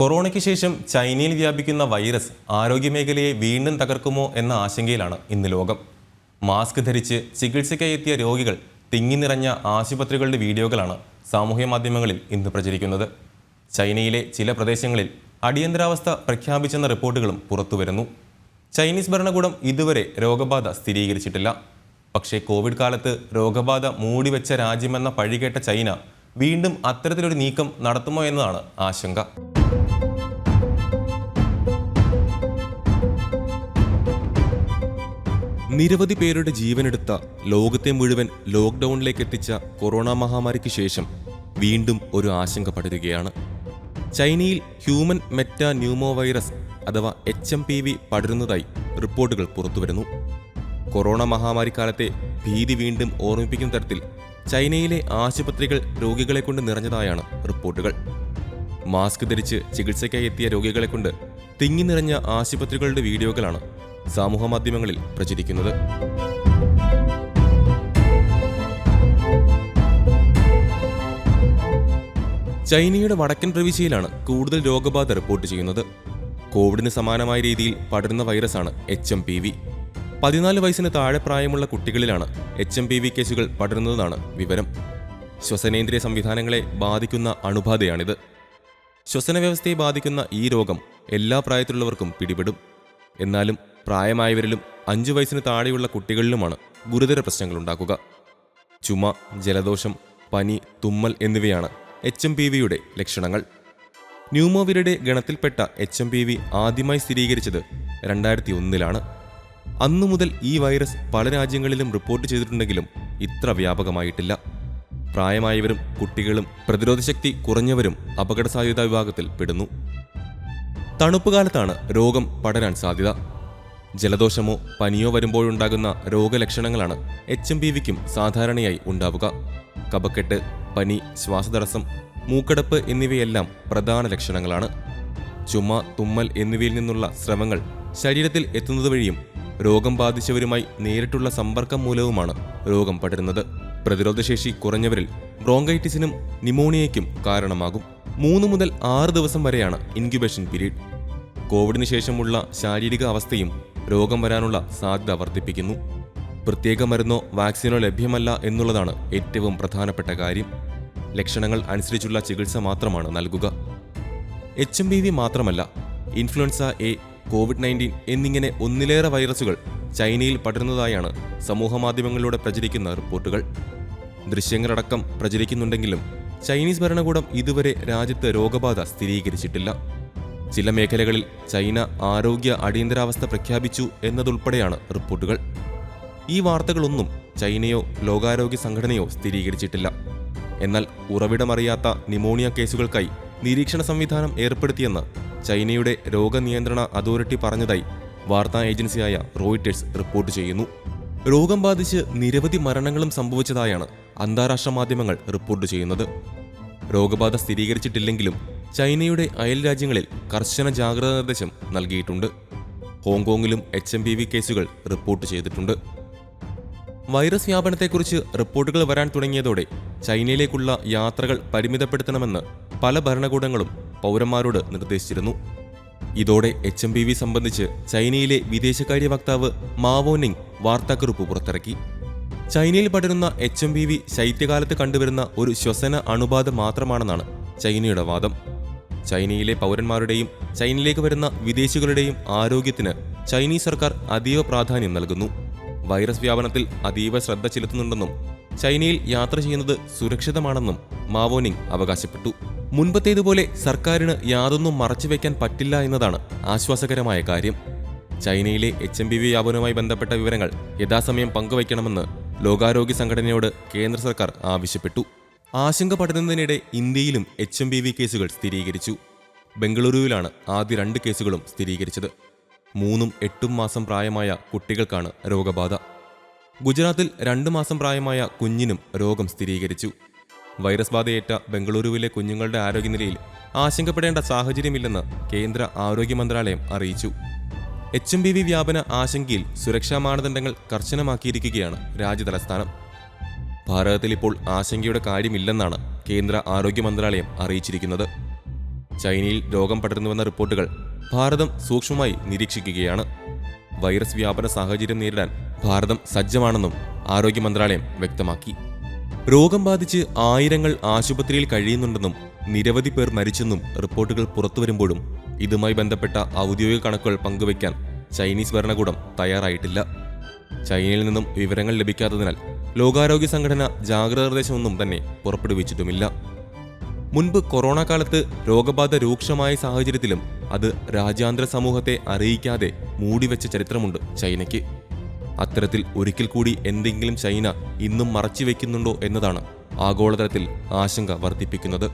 കൊറോണയ്ക്ക് ശേഷം ചൈനയിൽ വ്യാപിക്കുന്ന വൈറസ് ആരോഗ്യമേഖലയെ വീണ്ടും തകർക്കുമോ എന്ന ആശങ്കയിലാണ് ഇന്ന് ലോകം. മാസ്ക് ധരിച്ച് ചികിത്സയ്ക്കായി എത്തിയ രോഗികൾ തിങ്ങിനിറഞ്ഞ ആശുപത്രികളുടെ വീഡിയോകളാണ് സാമൂഹ്യ മാധ്യമങ്ങളിൽ ഇന്ന് പ്രചരിക്കുന്നത്. ചൈനയിലെ ചില പ്രദേശങ്ങളിൽ അടിയന്തരാവസ്ഥ പ്രഖ്യാപിച്ചെന്ന റിപ്പോർട്ടുകളും പുറത്തുവരുന്നു. ചൈനീസ് ഭരണകൂടം ഇതുവരെ രോഗബാധ സ്ഥിരീകരിച്ചിട്ടില്ല. പക്ഷേ കോവിഡ് കാലത്ത് രോഗബാധ മൂടിവെച്ച രാജ്യമെന്ന പഴികേട്ട ചൈന വീണ്ടും അത്തരത്തിലൊരു നീക്കം നടത്തുമോ എന്നതാണ് ആശങ്ക. നിരവധി പേരുടെ ജീവനെടുത്ത ലോകത്തെ മുഴുവൻ ലോക്ക്ഡൗണിലേക്ക് എത്തിച്ച കൊറോണ മഹാമാരിക്ക് ശേഷം വീണ്ടും ഒരു ആശങ്ക പടരുകയാണ്. ചൈനയിൽ ഹ്യൂമൻ മെറ്റ ന്യൂമോ വൈറസ് അഥവാ എച്ച് എം പി വി പടരുന്നതായി റിപ്പോർട്ടുകൾ പുറത്തുവരുന്നു. കൊറോണ മഹാമാരി കാലത്തെ ഭീതി വീണ്ടും ഓർമ്മിപ്പിക്കുന്ന തരത്തിൽ ചൈനയിലെ ആശുപത്രികൾ രോഗികളെ കൊണ്ട് നിറഞ്ഞതായാണ് റിപ്പോർട്ടുകൾ. മാസ്ക് ധരിച്ച് ചികിത്സയ്ക്കായി എത്തിയ രോഗികളെ കൊണ്ട് തിങ്ങി നിറഞ്ഞ ആശുപത്രികളുടെ വീഡിയോകളാണ് സമൂഹമാധ്യമങ്ങളിൽ പ്രചരിക്കുന്നത്. ചൈനയുടെ വടക്കൻ പ്രവിശ്യയിലാണ് കൂടുതൽ രോഗബാധ റിപ്പോർട്ട് ചെയ്യുന്നത്. കോവിഡിന് സമാനമായ രീതിയിൽ പടരുന്ന വൈറസാണ് എച്ച് എം പി വി. പതിനാല് വയസ്സിന് താഴെ പ്രായമുള്ള കുട്ടികളിലാണ് എച്ച് എം പി വി കേസുകൾ പടരുന്നതെന്നാണ് വിവരം. ശ്വസനേന്ദ്രിയ സംവിധാനങ്ങളെ ബാധിക്കുന്ന അണുബാധയാണിത്. ശ്വസന വ്യവസ്ഥയെ ബാധിക്കുന്ന ഈ രോഗം എല്ലാ പ്രായത്തിലുള്ളവർക്കും പിടിപെടും. എന്നാലും പ്രായമായവരിലും അഞ്ചു വയസ്സിന് താഴെയുള്ള കുട്ടികളിലുമാണ് ഗുരുതര പ്രശ്നങ്ങൾ ഉണ്ടാക്കുക. ചുമ ജലദോഷം പനി തുമ്മൽ എന്നിവയാണ് എച്ച് എം പി വിയുടെ ലക്ഷണങ്ങൾ. ന്യൂമോവിരുടെ ഗണത്തിൽപ്പെട്ട എച്ച് എം പി വി ആദ്യമായി സ്ഥിരീകരിച്ചത് രണ്ടായിരത്തി ഒന്നിലാണ് അന്നു മുതൽ ഈ വൈറസ് പല രാജ്യങ്ങളിലും റിപ്പോർട്ട് ചെയ്തിട്ടുണ്ടെങ്കിലും ഇത്ര വ്യാപകമായിട്ടില്ല. പ്രായമായവരും കുട്ടികളും പ്രതിരോധശക്തി കുറഞ്ഞവരും അപകട സാധ്യതാ വിഭാഗത്തിൽ പെടുന്നു. തണുപ്പ് കാലത്താണ് രോഗം പടരാൻ സാധ്യത. ജലദോഷമോ പനിയോ വരുമ്പോഴുണ്ടാകുന്ന രോഗലക്ഷണങ്ങളാണ് എച്ച് എം പി വിക്കും സാധാരണയായി ഉണ്ടാവുക. കപക്കെട്ട് പനി ശ്വാസതടസ്സം മൂക്കടപ്പ് എന്നിവയെല്ലാം പ്രധാന ലക്ഷണങ്ങളാണ്. ചുമ തുമ്മൽ എന്നിവയിൽ നിന്നുള്ള സ്രവങ്ങൾ ശരീരത്തിൽ എത്തുന്നത് വഴിയും രോഗം ബാധിച്ചവരുമായി നേരിട്ടുള്ള സമ്പർക്കം മൂലവുമാണ് രോഗം പടരുന്നത്. പ്രതിരോധശേഷി കുറഞ്ഞവരിൽ ബ്രോങ്കൈറ്റിസിനും നിമോണിയയ്ക്കും കാരണമാകും. മൂന്ന് മുതൽ ആറ് ദിവസം വരെയാണ് ഇൻക്യുബേഷൻ പീരീഡ്. കോവിഡിന് ശേഷമുള്ള ശാരീരിക അവസ്ഥയും രോഗം വരാനുള്ള സാധ്യത വർദ്ധിപ്പിക്കുന്നു. പ്രത്യേക മരുന്നോ വാക്സിനോ ലഭ്യമല്ല എന്നുള്ളതാണ് ഏറ്റവും പ്രധാനപ്പെട്ട കാര്യം. ലക്ഷണങ്ങൾ അനുസരിച്ചുള്ള ചികിത്സ മാത്രമാണ് നൽകുക. എച്ച് എം ബി വി മാത്രമല്ല ഇൻഫ്ലുവൻസ എ കോവിഡ് നയന്റീൻ എന്നിങ്ങനെ ഒന്നിലേറെ വൈറസുകൾ ചൈനയിൽ പടരുന്നതായാണ് സമൂഹമാധ്യമങ്ങളിലൂടെ പ്രചരിക്കുന്ന റിപ്പോർട്ടുകൾ. ദൃശ്യങ്ങളടക്കം പ്രചരിക്കുന്നുണ്ടെങ്കിലും ചൈനീസ് ഭരണകൂടം ഇതുവരെ രാജ്യത്ത് രോഗബാധ സ്ഥിരീകരിച്ചിട്ടില്ല. ചില മേഖലകളിൽ ചൈന ആരോഗ്യ അടിയന്തരാവസ്ഥ പ്രഖ്യാപിച്ചു എന്നതുൾപ്പെടെയാണ് റിപ്പോർട്ടുകൾ. ഈ വാർത്തകളൊന്നും ചൈനയോ ലോകാരോഗ്യ സംഘടനയോ സ്ഥിരീകരിച്ചിട്ടില്ല. എന്നാൽ ഉറവിടമറിയാത്ത നിമോണിയ കേസുകൾക്കായി നിരീക്ഷണ സംവിധാനം ഏർപ്പെടുത്തിയെന്ന് ചൈനയുടെ രോഗനിയന്ത്രണ അതോറിറ്റി പറഞ്ഞതായി വാർത്താ ഏജൻസിയായ റോയിറ്റേഴ്സ് റിപ്പോർട്ട് ചെയ്യുന്നു. രോഗം ബാധിച്ച് നിരവധി മരണങ്ങളും സംഭവിച്ചതായാണ് അന്താരാഷ്ട്ര മാധ്യമങ്ങൾ റിപ്പോർട്ട് ചെയ്യുന്നത്. രോഗബാധ സ്ഥിരീകരിച്ചിട്ടില്ലെങ്കിലും ചൈനയുടെ അയൽ രാജ്യങ്ങളിൽ കർശന ജാഗ്രതാ നിർദ്ദേശം നൽകിയിട്ടുണ്ട്. ഹോങ്കോങ്ങിലും എച്ച് എം പി വി കേസുകൾ റിപ്പോർട്ട് ചെയ്തിട്ടുണ്ട്. വൈറസ് വ്യാപനത്തെക്കുറിച്ച് റിപ്പോർട്ടുകൾ വരാൻ തുടങ്ങിയതോടെ ചൈനയിലേക്കുള്ള യാത്രകൾ പരിമിതപ്പെടുത്തണമെന്ന് പല ഭരണകൂടങ്ങളും പൗരന്മാരോട് നിർദ്ദേശിച്ചിരുന്നു. ഇതോടെ എച്ച് എം പി വി സംബന്ധിച്ച് ചൈനയിലെ വിദേശകാര്യ വക്താവ് മാവോനിങ് വാർത്താക്കുറിപ്പ് പുറത്തിറക്കി. ചൈനയിൽ പടരുന്ന എച്ച് എം പി വി ശൈത്യകാലത്ത് കണ്ടുവരുന്ന ഒരു ശ്വസന അണുബാധ മാത്രമാണെന്നാണ് ചൈനയുടെ വാദം. ചൈനയിലെ പൗരന്മാരുടെയും ചൈനയിലേക്ക് വരുന്ന വിദേശികളുടെയും ആരോഗ്യത്തിന് ചൈനീസ് സർക്കാർ അതീവ പ്രാധാന്യം നൽകുന്നു. വൈറസ് വ്യാപനത്തിൽ അതീവ ശ്രദ്ധ ചെലുത്തുന്നുണ്ടെന്നും ചൈനയിൽ യാത്ര ചെയ്യുന്നത് സുരക്ഷിതമാണെന്നും മാവോനിങ് അവകാശപ്പെട്ടു. മുൻപത്തേതുപോലെ സർക്കാരിന് യാതൊന്നും മറച്ചുവെക്കാൻ പറ്റില്ല എന്നതാണ് ആശ്വാസകരമായ കാര്യം. ചൈനയിലെ എച്ച് എം ബി വി വ്യാപനവുമായി ബന്ധപ്പെട്ട വിവരങ്ങൾ യഥാസമയം പങ്കുവയ്ക്കണമെന്ന് ലോകാരോഗ്യ സംഘടനയോട് കേന്ദ്ര സർക്കാർ ആവശ്യപ്പെട്ടു. ആശങ്ക പടരുന്നതിനിടെ ഇന്ത്യയിലും എച്ച് എം ബി വി കേസുകൾ സ്ഥിരീകരിച്ചു. ബംഗളൂരുവിലാണ് ആദ്യ രണ്ട് കേസുകളും സ്ഥിരീകരിച്ചത്. മൂന്നും എട്ടും മാസം പ്രായമായ കുട്ടികൾക്കാണ് രോഗബാധ. ഗുജറാത്തിൽ രണ്ട് മാസം പ്രായമായ കുഞ്ഞിനും രോഗം സ്ഥിരീകരിച്ചു. വൈറസ് ബാധയേറ്റ ബംഗളൂരുവിലെ കുഞ്ഞുങ്ങളുടെ ആരോഗ്യനിലയിൽ ആശങ്കപ്പെടേണ്ട സാഹചര്യമില്ലെന്ന് കേന്ദ്ര ആരോഗ്യ മന്ത്രാലയം അറിയിച്ചു. എച്ച് എം ബി വി വ്യാപന ആശങ്കയിൽ സുരക്ഷാ മാനദണ്ഡങ്ങൾ കർശനമാക്കിയിരിക്കുകയാണ് രാജ്യതലസ്ഥാനം. ഭാരതത്തിൽ ഇപ്പോൾ ആശങ്കയുടെ കാര്യമില്ലെന്നാണ് കേന്ദ്ര ആരോഗ്യ മന്ത്രാലയം അറിയിച്ചിരിക്കുന്നത്. ചൈനയിൽ രോഗം പടരുന്നുവെന്ന റിപ്പോർട്ടുകൾ ഭാരതം സൂക്ഷ്മമായി നിരീക്ഷിക്കുകയാണ്. വൈറസ് വ്യാപന സാഹചര്യം നേരിടാൻ ഭാരതം സജ്ജമാണെന്നും ആരോഗ്യ മന്ത്രാലയം വ്യക്തമാക്കി. രോഗം ബാധിച്ച് ആയിരങ്ങൾ ആശുപത്രിയിൽ കഴിയുന്നുണ്ടെന്നും നിരവധി പേർ മരിച്ചെന്നും റിപ്പോർട്ടുകൾ പുറത്തുവരുമ്പോഴും ഇതുമായി ബന്ധപ്പെട്ട ഔദ്യോഗിക കണക്കുകൾ പങ്കുവയ്ക്കാൻ ചൈനീസ് ഭരണകൂടം തയ്യാറായിട്ടില്ല. ചൈനയിൽ നിന്നും വിവരങ്ങൾ ലഭിക്കാത്തതിനാൽ ലോകാരോഗ്യ സംഘടന ജാഗ്രത നിർദ്ദേശമൊന്നും തന്നെ പുറപ്പെടുവിച്ചിട്ടുമില്ല. മുൻപ് കൊറോണ കാലത്ത് രോഗബാധ രൂക്ഷമായ സാഹചര്യത്തിലും അത് രാജ്യാന്തര സമൂഹത്തെ അറിയിക്കാതെ മൂടിവെച്ച ചരിത്രമുണ്ട് ചൈനയ്ക്ക്. അത്തരത്തിൽ ഒരിക്കൽ കൂടി എന്തെങ്കിലും ചൈന ഇന്നും മറച്ചുവെക്കുന്നുണ്ടോ എന്നതാണ് ആഗോളതലത്തിൽ ആശങ്ക വർദ്ധിപ്പിക്കുന്നത്.